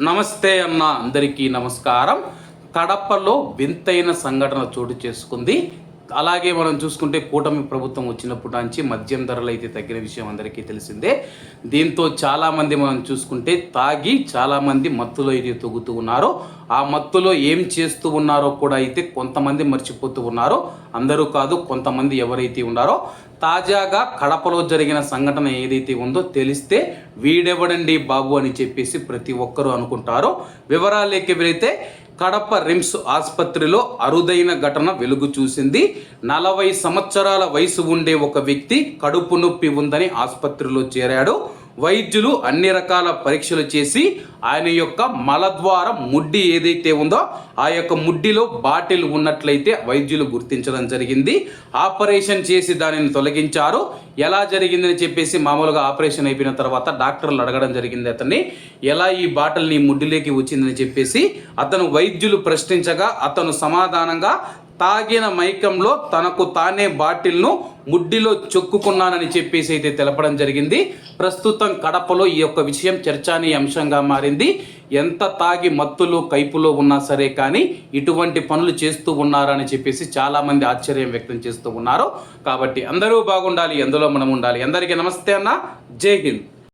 నమస్తే అన్న అందరికీ నమస్కారం. కడపలో వింతైన సంఘటన చోటు చేసుకుంది. అలాగే మనం చూసుకుంటే కూటమి ప్రభుత్వం వచ్చినప్పటి నుంచి మద్యం ధరలు అయితే తగ్గిన విషయం అందరికీ తెలిసిందే. దీంతో చాలామంది మనం చూసుకుంటే తాగి చాలామంది మత్తులో అయితే తొగుతూ ఉన్నారో. ఆ మత్తులో ఏం చేస్తూ ఉన్నారో కూడా అయితే కొంతమంది మర్చిపోతూ ఉన్నారో. అందరూ కాదు కొంతమంది ఎవరైతే ఉన్నారో తాజాగా కడపలో జరిగిన సంఘటన ఏదైతే ఉందో తెలిస్తే వీడెవడండి బాబు అని చెప్పేసి ప్రతి ఒక్కరూ అనుకుంటారో. వివరాలేకి వెళితే కడప రిమ్స్ ఆసుపత్రిలో అరుదైన ఘటన వెలుగు చూసింది. నలభై సంవత్సరాల వయసు ఉండే ఒక వ్యక్తి కడుపు నొప్పి ఉందని ఆసుపత్రిలో చేరాడు. వైద్యులు అన్ని రకాల పరీక్షలు చేసి ఆయన యొక్క మలద్వారం ముడ్డి ఏదైతే ఉందో ఆ యొక్క ముడ్డిలో బాటిల్ ఉన్నట్లయితే వైద్యులు గుర్తించడం జరిగింది. ఆపరేషన్ చేసి దానిని తొలగించారు. ఎలా జరిగిందని చెప్పేసి మామూలుగా ఆపరేషన్ అయిపోయిన తర్వాత డాక్టర్లు అడగడం జరిగింది అతన్ని. ఎలా ఈ బాటిల్ నీ ముడ్డిలోకి వచ్చిందని చెప్పేసి అతను వైద్యులు ప్రశ్నించగా అతను సమాధానంగా తాగిన మైకంలో తనకు తానే బాటిల్ను ముడ్డిలో చొక్కుకున్నానని చెప్పేసి అయితే తెలపడం జరిగింది. ప్రస్తుతం కడపలో ఈ యొక్క విషయం చర్చానీయాంశంగా మారింది. ఎంత తాగి మత్తులో కైపులో ఉన్నా సరే కానీ ఇటువంటి పనులు చేస్తూ ఉన్నారని చెప్పేసి చాలామంది ఆశ్చర్యం వ్యక్తం చేస్తూ ఉన్నారు. కాబట్టి అందరూ బాగుండాలి ఎందులో మనం ఉండాలి. అందరికీ నమస్తే అన్న. జై హింద్.